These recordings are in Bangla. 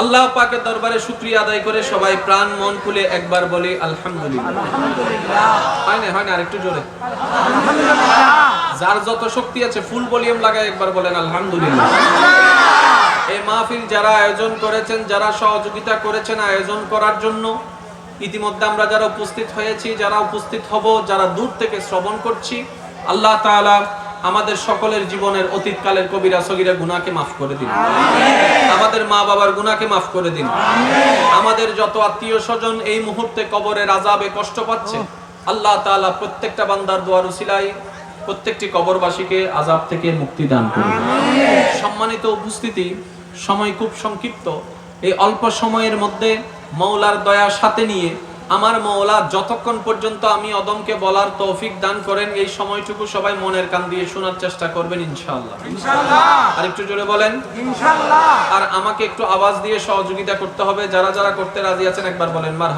আল্লাহ পাকের দরবারে শুক্রিয়া আদায় করে সবাই প্রাণ, মন খুলে একবার বলি, আলহামদুলিল্লাহ। হয় না হয় না, আরেকটু জোরে। যার যত শক্তি আছে ফুল ভলিউম লাগায় একবার বলেন, আলহামদুলিল্লাহ। এই মাহফিল যারা আয়োজন করেছেন, যারা সহযোগিতা করেছেন আয়োজন করার জন্য, ইতিমধ্যে আমরা যারা উপস্থিত হয়েছি, যারা উপস্থিত হব, যারা দূর থেকে শ্রবণ করছি, আল্লাহ তাআলা আমাদের সকলের জীবনের অতীতকালের কবিরা সগিরা গুনাকে মাফ করে দিন। আমাদের মা বাবার গুনাকে মাফ করে দিন। আমাদের যত আত্মীয় স্বজন এই মুহূর্তে কবরের আজাবে কষ্ট পাচ্ছে, আল্লাহ তাআলা প্রত্যেকটা বান্দার দোয়ার উসিলায় প্রত্যেকটি কবরবাসীকে আজাব থেকে মুক্তি দান করুন। সম্মানিত উপস্থিতি, সময় খুব সংক্ষিপ্ত। এই অল্প সময়ের মধ্যে মৌলার দয়া সাথে নিয়ে আমার মৌলা যতক্ষণ পর্যন্ত আমি অদমকে বলার তৌফিক দান করেন এই সময়টুকু সবাই মনের কান দিয়ে শোনার চেষ্টা করবেন ইনশাআল্লাহ। আর একটু জোরে বলেন। আর আমাকে একটু আওয়াজ দিয়ে সহযোগিতা করতে হবে যারা যারা করতে রাজি আছেন একবার বলেন মার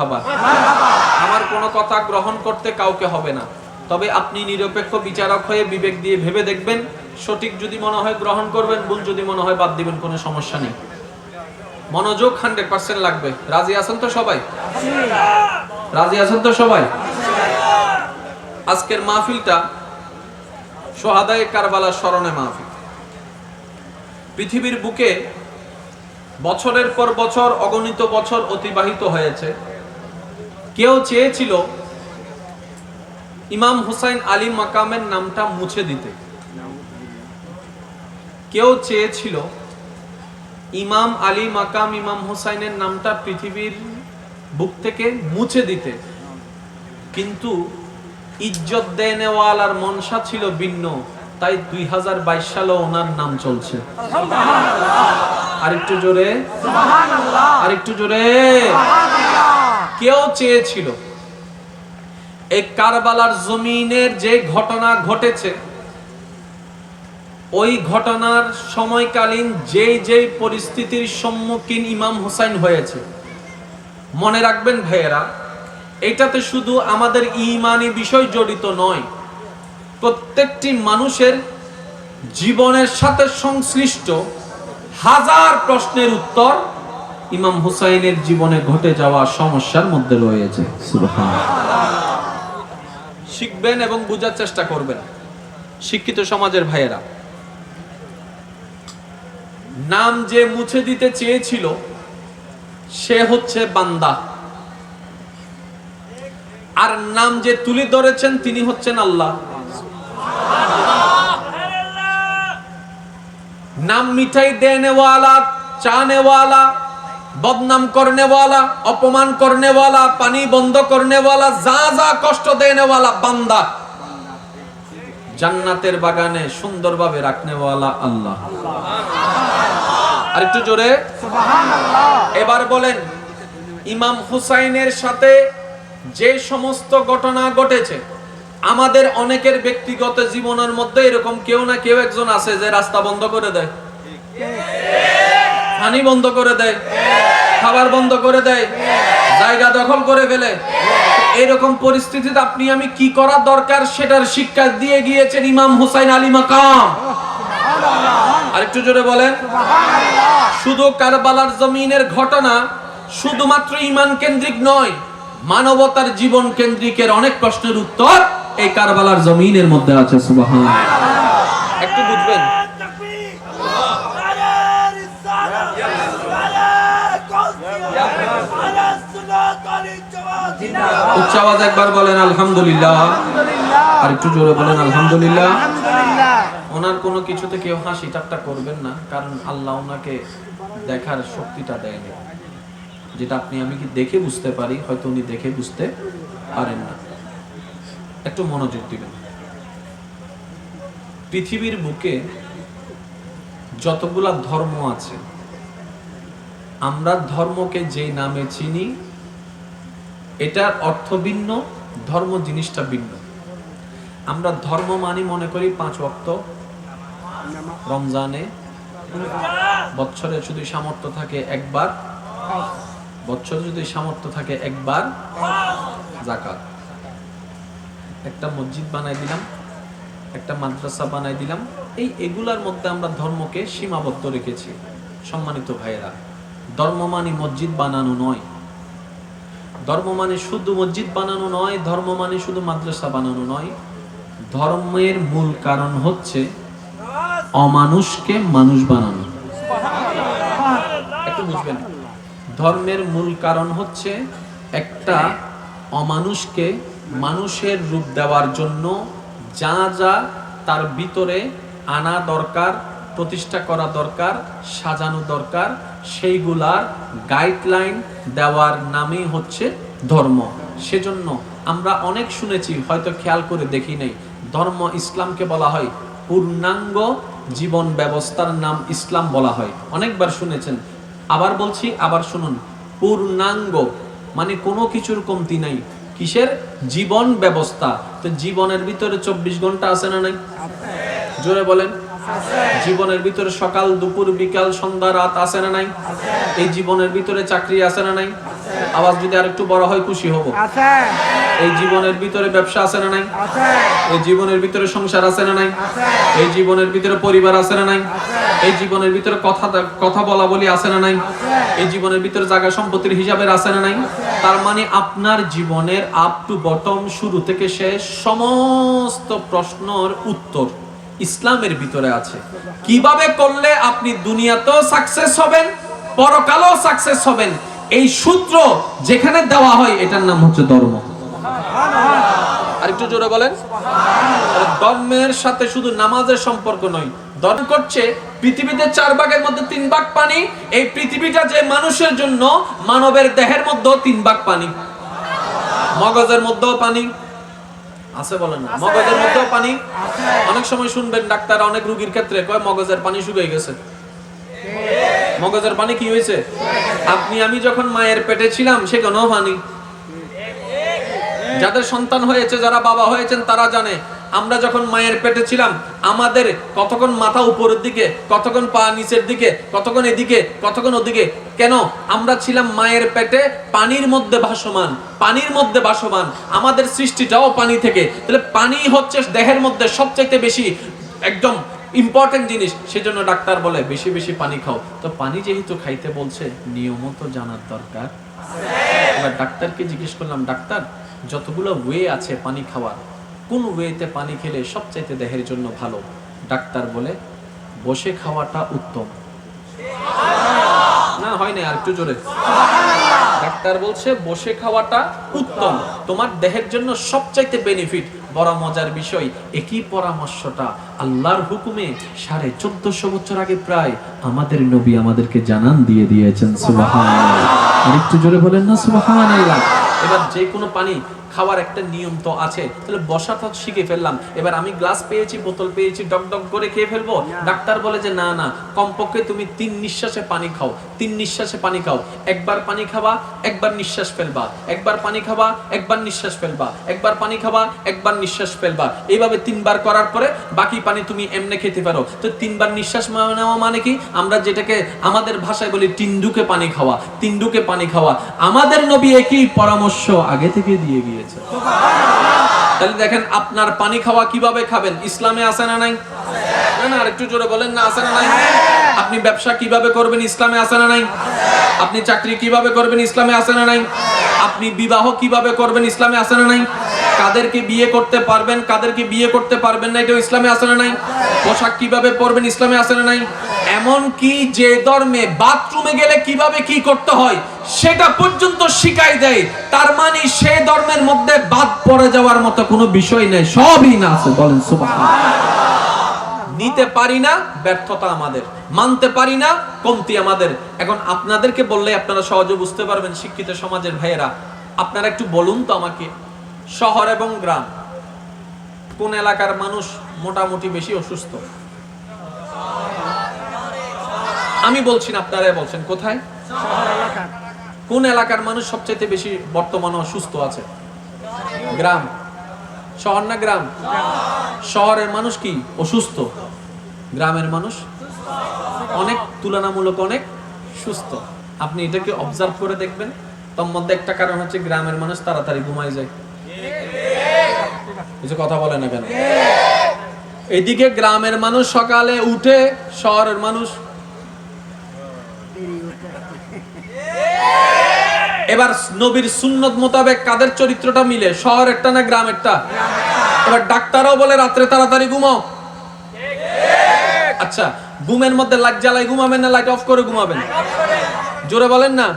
আমার কোনো কথা গ্রহণ করতে কাউকে হবে না। তবে আপনি নিরপেক্ষ বিচারক হয়ে বিবেক দিয়ে ভেবে দেখবেন সঠিক যদি মনে হয় গ্রহণ করবেন ভুল যদি মনে হয় বাদ দিবেন কোনো সমস্যা নেই। মনোযোগ হান্ড্রেড পার্সেন্ট লাগবে। রাজি আছেন তো সবাই? রাজি আছেন তো সবাই? আজকের মাহফিলটা সোহাদায় কারবালা স্মরণে মাহফিল। পৃথিবীর বুকে বছরের পর বছর অগণিত বছর অতিবাহিত হয়েছে। কেউ চেয়েছিল ইমাম হুসাইন আলী মাকামের নামটা মুছে দিতে। কেউ চেয়েছিল ইমাম আলী মাকাম ইমাম হুসাইনের নামটা পৃথিবীর বুক থেকে মুছে দিতে। কিন্তু ইজ্জত দেনেওয়ালার মনসা ছিল ভিন্ন। তাই দুই হাজার বাইশ সালে ওনার নাম চলছে। আরেকটু জোরে। আরেকটু জোরে। কেউ চেয়েছিল। এই কারবালার জমিনের যে ঘটনা ঘটেছে ওই ঘটনার সময়কালীন যেই যেই পরিস্থিতির সম্মুখীন ইমাম হুসাইন হয়েছে। মনে রাখবেন ভাইয়েরা, এটাতে শুধু আমাদের ইমানি বিষয় জড়িত নয়, প্রত্যেকটি মানুষের জীবনের সাথে সংশ্লিষ্ট হাজার প্রশ্নের উত্তর ইমাম হুসাইনের জীবনে ঘটে যাওয়া সমস্যার মধ্যে রয়েছে। শিখবেন এবং বোঝার চেষ্টা করবেন। শিক্ষিত সমাজের ভাইয়েরা নাম যে মুছে দিতে চেয়েছিল, সে হচ্ছে বান্দা। আর নাম যে তুলে ধরেছেন, তিনি হচ্ছেন আল্লাহ। নাম মিঠাই দেনেওয়ালা চানেওয়ালা বদনাম করনেওয়ালা, অপমান করনেওয়ালা, পানি বন্ধ করনেওয়ালা, যা যা কষ্ট দেনেওয়ালা বান্দা। জান্নাতের বাগানে সুন্দরভাবে রাখনেওয়ালা আল্লাহ। আর একটু জোরে এবার বলেন ইমাম হুসাইনের সাথে যে সমস্ত ঘটনা ঘটেছে আমাদের অনেকের ব্যক্তিগত জীবনের মধ্যে এরকম কেউ না কেউ একজন আছে যে রাস্তা বন্ধ করে দেয়। পানি বন্ধ করে দেয়। খাবার বন্ধ করে দেয়। জায়গা দখল করে ফেলে। এরকম পরিস্থিতিতে আপনি আমি কি করা দরকার সেটার শিক্ষা দিয়ে গিয়েছেন ইমাম হুসাইন আলী মাকাম। আরেকটু জোরে বলেন। শুধু কারবালার জমিনের ঘটনা শুধুমাত্র ইমান কেন্দ্রিক নয়, মানবতার জীবন কেন্দ্রিকের অনেক প্রশ্নের উত্তর এই কারবালার জমিনের মধ্যে আছে সুবহান একটু বুঝবেন? উচ্চ আওয়াজ একবার বলেন আলহামদুলিল্লাহ। আর একটু জোরে বলেন আলহামদুলিল্লাহ। ওনার কোনো কিছুতে কেউ হাসি ঠাট্টা করবেন না কারণ আল্লাহ ওনাকে দেখার শক্তিটা দেয়নি। যেটা আপনি আমি কি দেখে বুঝতে পারি? হয়তো উনি দেখে বুঝতে পারেন না। একটু মনোযোগ দিবেন। পৃথিবীর বুকে যতগুলা ধর্ম আছে আমরা ধর্মকে যে নামে চিনি এটার অর্থ ভিন্ন, ধর্ম জিনিসটা ভিন্ন। আমরা ধর্ম মানি মনে করি পাঁচ ওয়াক্ত, রমজানে। বছরে যদি সামর্থ্য থাকে একবার বছরে যদি সামর্থ্য থাকে একবার, জাকাত। একটা মসজিদ বানাই দিলাম, একটা মাদ্রাসা বানাই দিলাম। এই এগুলার মধ্যে আমরা ধর্মকে সীমাবদ্ধ রেখেছি, সম্মানিত ভাইয়েরা। ধর্ম মানে মসজিদ বানানো নয়। ধর্ম মানে শুধু মসজিদ বানানো নয়, ধর্ম মানে শুধু মাদ্রাসা বানানো নয়। ধর্মের মূল কারণ হচ্ছে অমানুষকে মানুষ বানানো। ধর্মের মূল কারণ হচ্ছে একটা অমানুষকে মানুষের রূপ দেওয়ার জন্য যা যা তার ভিতরে আনা দরকার, প্রতিষ্ঠা করা দরকার, সাজানো দরকার সেইগুলার গাইডলাইন দেওয়ার নামই হচ্ছে ধর্ম। সেজন্য আমরা অনেক শুনেছি, হয়তো খেয়াল করে দেখি নাই, ধর্ম ইসলামকে বলা হয় পূর্ণাঙ্গ জীবন ব্যবস্থার নাম ইসলাম বলা হয়। অনেকবার শুনেছেন। আবার বলছি, আবার শুনুন। পূর্ণাঙ্গ মানে কোনো কিছুর কমতি নাই। কিসের? জীবন ব্যবস্থা। তো জীবনের ভিতরে চব্বিশ ঘণ্টা আছে না নাই? জোরে বলেন। জীবনের ভিতরে সকাল দুপুর বিকাল সন্ধ্যা রাত আছে না নাই? এই জীবনের ভিতরে চাকরি আছে না নাই? আওয়াজ যদি আর একটু বড় হয় খুশি হব। এই জীবনের ভিতরে ব্যবসা আছে না নাই? এই জীবনের ভিতরে সংসার আছে না নাই? এই জীবনের ভিতরে পরিবার আছে না নাই? এই জীবনের ভিতরে কথা কথা বলা বলি আছে না নাই? এই জীবনের ভিতরে জায়গা সম্পত্তির হিসাবের আছে না নাই? তার মানে আপনার জীবনের আপ টু বটম শুরু থেকে শেষ সমস্ত প্রশ্নর উত্তর। ইসলামের ভিতরে আছে। কীভাবে করলে আপনি দুনিয়াতেও সাকসেস হবেন পরকালেও সাকসেস হবেন? এই সূত্র যেখানে দেওয়া হয় এটার নাম হচ্ছে ধর্ম। আর একটু জোরে বলেন। ধর্মের সাথে শুধু নামাজের সম্পর্ক নয় ধর্ম করছে পৃথিবীতে চার ভাগের মধ্যে তিন ভাগ পানি। এই পৃথিবীটা যে মানুষের জন্য মানবের দেহের মধ্যেও তিন ভাগ পানি। মগজের মধ্যেও পানি। আছে বলেন না। মগজের মধ্যেও পানি? অনেক সময় শুনবেন ডাক্তার অনেক রুগীর ক্ষেত্রে কয় মগজের পানি শুকিয়ে গেছে? মগজের পানি কি হয়েছে? আপনি আমি যখন মায়ের পেটে ছিলাম সেখানেও পানি। যাদের সন্তান হয়েছে যারা বাবা হয়েছেন তারা জানে। আমরা যখন মায়ের পেটে ছিলাম, আমাদের কতক্ষণ মাথা উপরের দিকে, কতক্ষণ পা নিচের দিকে, কতক্ষণ এদিকে, কতক্ষণ ওদিকে, কেন? আমরা ছিলাম মায়ের পেটে পানির মধ্যে ভাসমান, পানির মধ্যে ভাসমান আমাদের সৃষ্টিটাও পানি থেকে। তাহলে পানি হচ্ছে দেহের মধ্যে সবচাইতে বেশি একদম ইম্পর্টেন্ট জিনিস। সেজন্য ডাক্তার বলে, বেশি বেশি পানি খাও। তো পানি যেহেতু খাইতে বলছে, নিয়মত জানার দরকার। এবার ডাক্তারকে জিজ্ঞেস করলাম, ডাক্তার, যতগুলো ওয়ে আছে পানি খাওয়ার কোন ওয়েতে পানি খেলে সবচাইতে দেহের জন্য ভালো? ডাক্তার বলে, বসে খাওয়াটা উত্তম। না, হয় না আর একটু জোরে। ডাক্তার বলছে, বসে খাওয়াটা উত্তম। তোমার দেহের জন্য সবচাইতে বেনিফিট বড় মজার বিষয়, একই পরামর্শটা। আল্লাহর হুকুমে সাড়ে চোদ্দশো বছর আগে প্রায় আমাদের নবী আমাদেরকে জানান দিয়ে দিয়েছেন সুবাহান আর একটু জোরে বলেন না সুবাহান এবার যে কোনো পানি খাওয়ার একটা নিয়ম তো আছে। তাহলে বসাটা শিখে ফেললাম। এবার আমি গ্লাস পেয়েছি, বোতল পেয়েছি, ডক ডক করে খেয়ে ফেলব? ডাক্তার বলে যে, না না, কমপক্ষে তুমি তিন নিঃশ্বাসে পানি খাও, তিন নিঃশ্বাসে পানি খাও। একবার পানি খাবা, একবার নিঃশ্বাস ফেলবা। একবার পানি খাবা, একবার নিঃশ্বাস ফেলবা। একবার পানি খাবা, একবার নিঃশ্বাস ফেলবা। এইভাবে তিনবার করার পরে বাকি পানি তুমি এমনি খেতে পারো। তো তিনবার নিঃশ্বাস নেওয়া মানে কি? আমরা যেটাকে আমাদের ভাষায় বলি, তিনডুকে পানি খাওয়া। তিনডুকে পানি খাওয়া। আমাদের নবী একই পরামর্শ আগে থেকে দিয়ে গিয়েছে। তাহলে দেখেন, আপনার পানি খাওয়া কীভাবে খাবেন? ইসলামে আছে না নাই? না না, আরেকটু জোরে বলেন, না, আছে না নাই? আপনি ব্যবসা কীভাবে করবেন? ইসলামে আছে না নাই? আপনি চাকরি কীভাবে করবেন? ইসলামে আছে না নাই? আপনি বিবাহ কীভাবে করবেন? ইসলামে আছে না নাই? কাদেরকে বিয়ে করতে পারবেন? কাদেরকে বিয়ে করতে পারবেন না? এটা ইসলামে আছে না নাই? পোশাক কীভাবে পরবেন? ইসলামে আছে না নাই? এমন কি যে ধর্মে বাথরুমে গেলে কীভাবে কি করতে হয়, সেটা পর্যন্ত শিখাই দেয়। তার মানে সে ধর্মের মধ্যে বাদ পড়ে যাওয়ার মতো কোনো বিষয় নেই। সবই না আছে, বলেন নিতে পারি না, ব্যর্থতা আমাদের। মানতে পারি না, কমতি আমাদের। এখন আপনাদেরকে বললে আপনারা সহজে বুঝতে পারবেন, শিক্ষিত সমাজের ভাইয়েরা। আপনারা একটু বলুন তো আমাকে, শহর এবং গ্রাম, কোন এলাকার মানুষ মোটামুটি বেশি অসুস্থ? আমি বলছি না, আপনারা বলছেন, কোথায়? কোন এলাকার মানুষ সবচেয়ে বেশি বর্তমানে অসুস্থ আছে? গ্রাম। শহর না গ্রাম? শহরের মানুষ কি অসুস্থ? গ্রামের মানুষ? অনেক, তুলনামূলক অনেক সুস্থ। আপনি এটাকে অবজার্ভ করে দেখবেন। তার মধ্যে একটা কারণ হচ্ছে গ্রামের মানুষ তাড়াতাড়ি ঘুমায় যায়। কিছু কথা বলে না কেন? এদিকে গ্রামের মানুষ সকালে উঠে, শহরের মানুষ এবার নবীর সুন্নত মোতাবেক কাদের চরিত্রটা মিলে? শহরেরটা না গ্রামেরটা এবার ডাক্তারও বলে রাত্রে তাড়াতাড়ি ঘুমাও। আচ্ছা ঘুমের মধ্যে লাইট জ্বালায় ঘুমাবেন না, লাইট অফ করে ঘুমাবেন? জোরে বলেন না।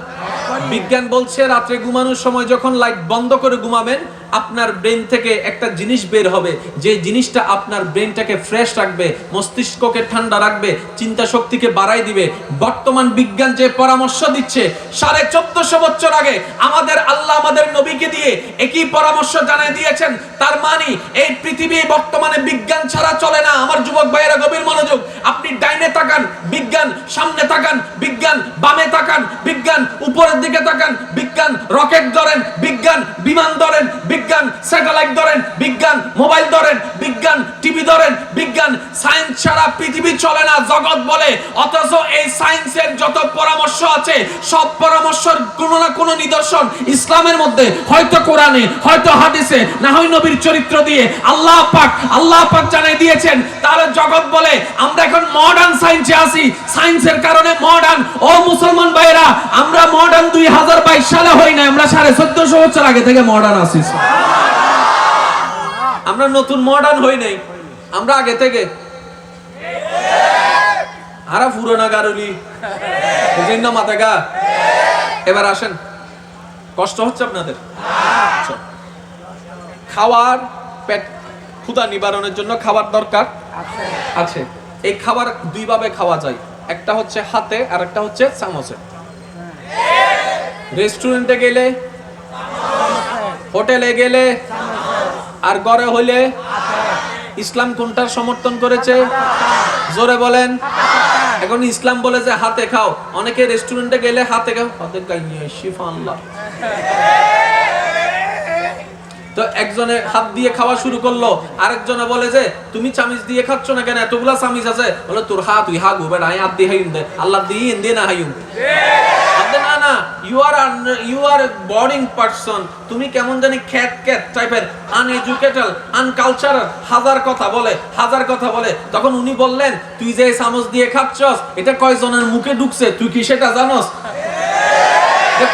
বিজ্ঞান বলছে রাত্রে ঘুমানোর সময় যখন লাইট বন্ধ করে ঘুমাবেন আপনার ব্রেন থেকে একটা জিনিস বের হবে। যে জিনিসটা আপনার ব্রেনটাকে ফ্রেশ রাখবে, মস্তিষ্ককে ঠান্ডা রাখবে, চিন্তা শক্তিকে বাড়াই দিবে। বর্তমান বিজ্ঞান যে পরামর্শ দিচ্ছে, সাড়ে চোদ্দশো বছর আগে আমাদের আল্লাহ আমাদের নবীকে দিয়ে একই পরামর্শ জানাই দিয়েছেন, তার মানে এই পৃথিবী বর্তমানে বিজ্ঞান ছাড়া চলে না। আমার যুবক ভাইয়েরা, গভীর মনোযোগ আপনি ডাইনে তাকান বিজ্ঞান সামনে তাকান, বিজ্ঞান বামে তাকান, বিজ্ঞান উপরের দিকে তাকান, বিজ্ঞান রকেট ধরেন, বিজ্ঞান বিমান ধরেন, বিজ্ঞান স্যাটেলাইট ধরেন, বিজ্ঞান মোবাইল ধরেন, বিজ্ঞান টিভি ধরেন, বিজ্ঞান সায়েন্স ছাড়া পৃথিবী চলে না, জগৎ বলে, অথচ এই সায়েন্সের যত পরামর্শ আছে, সব পরামর্শের কোনো না কোনো নিদর্শন ইসলামের মধ্যে, হয়তো কোরআনে, হয়তো হাদিসে, না হয় নবীর চরিত্র দিয়ে আল্লাহ পাক আল্লাহ পাক জানাই দিয়েছেন, তাহলে জগৎ বলে, আমরা এখন মডার্ন সায়েন্সে আছি সায়েন্সের কারণে মডার্ন ও মুসলমান ভাইরা আমরা মডার্ন দুই হাজার বাইশ সালে হই না আমরা সাড়ে চোদ্দশো বছর আগে থেকে মডার্ন আছি। আমরা নতুন মডার্ন হই নাই। আমরা আগে থেকে। আরা পুরোনা গারুলি। বুঝেন না মাথা গা এবার আসেন। কষ্ট হচ্ছে আপনাদের। খাওয়ার পেট ক্ষুধা নিবারণের জন্য খাবার দরকার? আছে। এই খাবার দুই ভাবে খাওয়া যায়। একটা হচ্ছে হাতে আর একটা হচ্ছে চামচে। রেস্টুরেন্টে গেলে হোটেলে গেলে, আর ঘরে হইলে ইসলাম কোনটার সমর্থন করেছে? জোরে বলেন। এখন ইসলাম বলে যে হাতে খাও। অনেকে রেস্টুরেন্টে গেলে হাতে খাও। হাতে খাই নিয়ে শিফা আল্লাহ। তো একজনে হাত দিয়ে খাওয়া শুরু করল, আরেকজনে বলে যে, তুমি চামিচ দিয়ে খাচ্ছ না কেন? এতগুলা চামিচ আছে। বলে, তোর হাত, তুই হা গু বেড়া হাত দিয়ে হাইম দে। আল্লাহ দিয়ে দিয়ে না হাইম কেমন জানি হাজার কথা বলে, হাজার কথা বলে। তখন উনি বললেন, তুই যে চামচ দিয়ে খাচ্ছস, এটা কয়জনের মুখে ঢুকছে? তুই কি সেটা জানোস? যে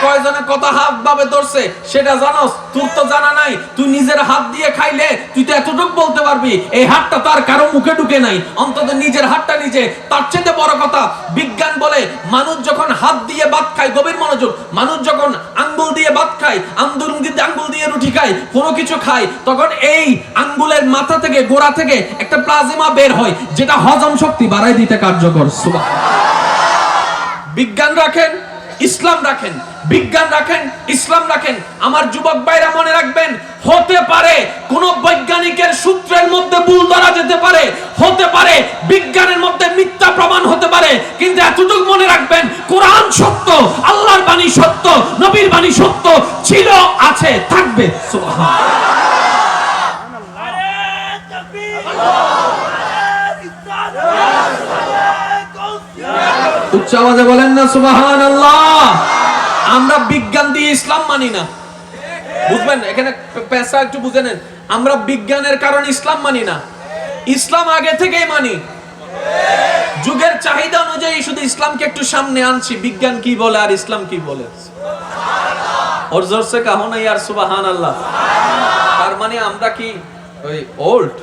হাত ভাবে ধরছে সেটা জানোস? তোর তো জানা নাই। তুই নিজের হাত দিয়ে খাইলে তুই তো এতটুকু বলতে পারবি, এই হাতটা তার কারও মুখে ঢুকে নাই। অন্তত নিজের হাতটা নিজে। তার চেয়ে বড় কথা, বিজ্ঞান বলে, মানুষ যখন হাত দিয়ে ভাত খায়, গভীর মনোযোগ, মানুষ যখন আঙ্গুল দিয়ে ভাত খায় আঙ্গুল আঙ্গুল দিয়ে রুটি খায়, কোনো কিছু খায়, তখন এই আঙ্গুলের মাথা থেকে, গোড়া থেকে একটা প্লাজমা বের হয়, যেটা হজম শক্তি বাড়াই দিতে কার্যকর। বিজ্ঞান রাখেন, ইসলাম রাখেন। বিজ্ঞান রাখেন, ইসলাম রাখেন। আমার যুবক ভাইরা মনে রাখবেন, হতে পারে কোন বৈজ্ঞানিকের সূত্রের মধ্যে ভুল ধরা যেতে পারে, হতে পারে বিজ্ঞানের মধ্যে মিথ্যা প্রমাণ হতে পারে, কিন্তু এতটুকু মনে রাখবেন, কোরআন সত্য, আল্লাহর বাণী সত্য, নবীর বাণী সত্য, ছিল, আছে, থাকবে উচ্চ আওয়াজে বলেন না সুবাহান আল্লাহ আমরা বিজ্ঞান দিয়ে ইসলাম মানি না। বুঝবেন? এখানে পেশা একটু বুঝে নেন। আমরা বিজ্ঞানের কারণে ইসলাম মানি না। ইসলাম আগে থেকেই মানি। যুগের চাহিদা অনুযায়ী শুধু ইসলামকে একটু সামনে আনছি। বিজ্ঞান কি বলে আর ইসলাম কি বলে? ওর জোরসে কাহো না ইয়ার সুবাহান আল্লাহ তার মানে আমরা কি ওই ওল্ড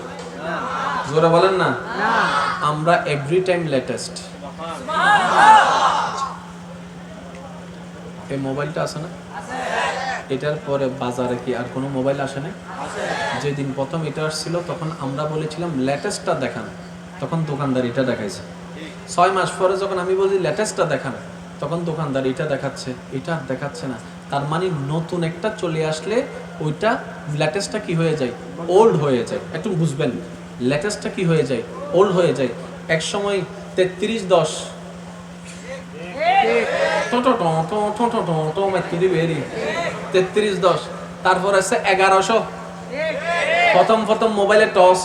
জোরে বলেন না। আমরা এভরি টাইম লেটেস্ট এই মোবাইলটা আছে না? এটার পরে বাজারে কি আর কোনো মোবাইল আসে না যেদিন প্রথম এটা আসছিল, তখন আমরা বলেছিলাম লেটেস্টটা দেখান। তখন দোকানদার এটা দেখাইছে। ছয় মাস পরে যখন আমি বলি লেটেস্টটা দেখান, তখন দোকানদার এটা দেখাচ্ছে, এটা আর দেখাচ্ছে না। তার মানে নতুন একটা চলে আসলে ওইটা লেটেস্টটা কি হয়ে যায়? ওল্ড হয়ে যায়। একটু বুঝবেন লেটেস্টটা কি হয়ে যায়? ওল্ড হয়ে যায়। এক সময় তেত্রিশ দশ। তেত্রিশ দশ তারপর আছে এগারোশো প্রথম প্রথম মোবাইলে টস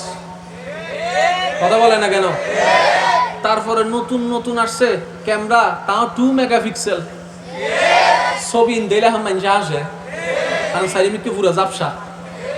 কথা বলে না কেন? তারপরে নতুন নতুন আসছে ক্যামেরা তাও টু মেগাপিক্সেল ছবি দিলে হাম মানুষ আসে কারণ সাইড পুরো জাপসা।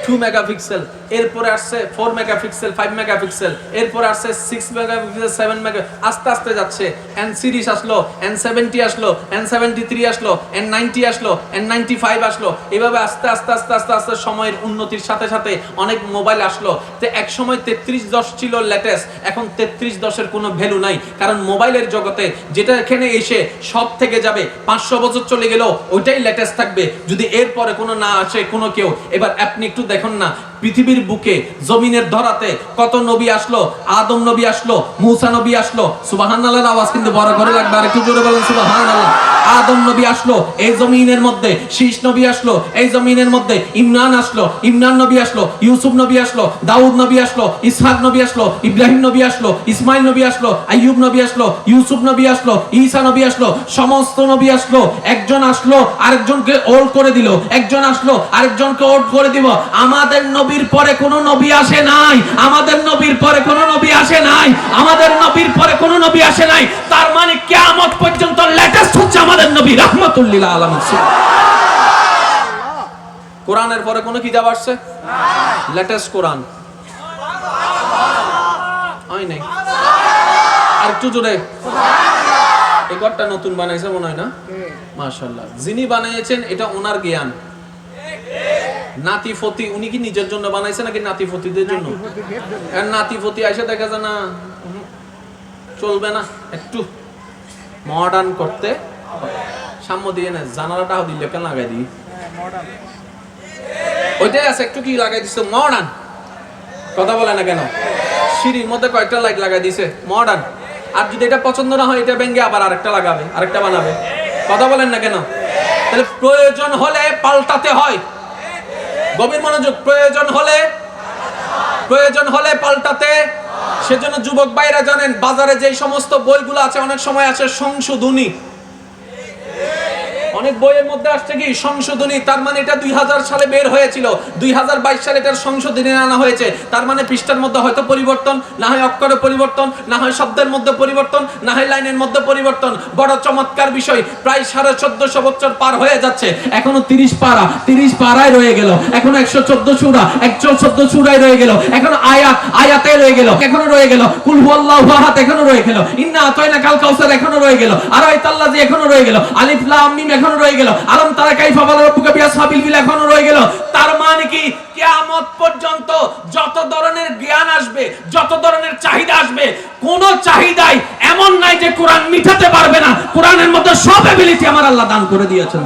টু মেগাপিক্সেল এরপরে আসছে ফোর মেগাপিক্সেল ফাইভ মেগাপিক্সেল এরপরে আসছে সিক্স মেগাপিক্সেল সেভেন মেগা আস্তে আস্তে যাচ্ছে। এন সিরিজ আসলো এন সেভেন্টি আসলো এন সেভেন্টি থ্রি আসলো এন নাইনটি আসলো এন নাইনটি ফাইভ আসলো। এভাবে আস্তে আস্তে আস্তে আস্তে আস্তে সময়ের উন্নতির সাথে সাথে অনেক মোবাইল আসলো। তো এক সময় তেত্রিশ দশ ছিল লেটেস্ট এখন তেত্রিশ দশের কোনো ভ্যালু নাই। কারণ মোবাইলের জগতে যেটা এখানে এসে সব থেকে যাবে, পাঁচশো বছর চলে গেলেও ওইটাই লেটেস্ট থাকবে। যদি এরপরে কোনো না আসে, কোনো কেউ, এবার আপনি একটু দেখুন না পৃথিবীর বুকে জমিনের ধরাতে কত নবী আসলো আদম নবী আসলো মুসা নবী আসলো সুবহানাল্লাহর আওয়াজ কিন্তু বড় করে লাগবে আর একটু জোরে বলেন সুবহানাল্লাহ আদম নবী আসলো এই জমিনের মধ্যে শীষ নবী আসলো এই জমিনের মধ্যে ইমরান আসলো ইমরান নবী আসলো ইউসুফ নবী আসলো দাউদ নবী আসলো ইসহাক নবী আসলো ইব্রাহিম নবী আসলো ইসমাইল নবী আসলো আইয়ুব নবী আসলো ইউসুফ নবী আসলো ঈসা নবী আসলো সমস্ত নবী আসলো একজন আসলো আরেকজনকে ওল্ড করে দিল একজন আসলো আরেকজনকে ওল্ড করে দিব আমাদের নবীর পরে কোনো নবী আসে নাই। আমাদের নবীর পরে কোনো নবী আসে নাই। আমাদের নবীর পরে কোনো নবী আসে নাই। তার মানে কিয়ামত পর্যন্ত লেটেস্ট হচ্ছে আমাদের নবী, রাহমাতুল্লিল আলামিন। কোরআনের পরে কোনো কিতাব আসছে? লেটেস্ট কোরআন। হয় নাই? আর একটু জোরে। এই ঘরটা নতুন বানাইছে মনে হয় না? মাশাল্লাহ যিনি বানিয়েছেন, এটা ওনার জ্ঞান। নাতি ফতি উনি কি নিজের জন্য বানাইছে নাকি নাতি ফতিদের জন্য? নাতি ফতি এসে দেখা যায় না। চলবে না। একটু মডার্ন করতে সাম্য দিয়ে না জানালাটাও দিলে কেন লাগাই দিই ওইটাই আছে একটু কি লাগাই দিছে? মডার্ন কথা বলে না কেন? সিঁড়ির মধ্যে কয়েকটা লাইট লাগাই দিছে মডার্ন আর যদি এটা পছন্দ না হয় এটা ভেঙে আবার আরেকটা লাগাবে আরেকটা বানাবে। কথা বলেন না কেন? তাহলে প্রয়োজন হলে পাল্টাতে হয়। গভীর মনোযোগ প্রয়োজন হলে প্রয়োজন হলে পাল্টাতে। সেজন্য যুবক ভাইরা জানেন, বাজারে যে সমস্ত বইগুলো আছে, অনেক সময় আছে সংশোধনী। অনেক বইয়ের মধ্যে আসছে কি, সংশোধনী, তার মানে এটা দুই সালে বের হয়েছিল। দুই সালে এটার সংশোধনী আনা হয়েছে। তার মানে পৃষ্ঠার মধ্যে হয়তো পরিবর্তন, না হয় অক্ষরে পরিবর্তন, না হয় শব্দের মধ্যে পরিবর্তন, না হয় লাইনের মধ্যে পরিবর্তন। বড় চমৎকার বিষয়, প্রায় সাড়ে চোদ্দশো বছর পার হয়ে যাচ্ছে। এখনও তিরিশ পারা, তিরিশ পাড়ায় রয়ে গেল। এখনও একশো চোদ্দ চূড়া একশো চোদ্দ চূড়ায় রয়ে গেল। এখনও আয়াত, আয়াতে রয়ে গেল। এখনও রয়ে গেল। কুল হুয়াল্লাহু এখনও রয়ে গেল। ইন্না আতাইনা কাল কাউসার এখনও রয়ে গেল। আর আয়াতাল্লাজি এখনও রয়ে গেল। আলিফ লাম মিম এখনও রয়ে গেল। আলম তারা কাইফা বালা, রব্বুকা সাবিল বিল এখনও রয়ে গেল। তার মানে কি? কিয়ামত পর্যন্ত যত ধরনের জ্ঞান আসবে, যত ধরনের চাহিদা আসবে, কোন চাহিদাই এমন নাই যে কোরআন মিটাতে পারবে না। কোরআনের মধ্যে সব এবিলিটি আমার আল্লাহ দান করে দিয়েছেন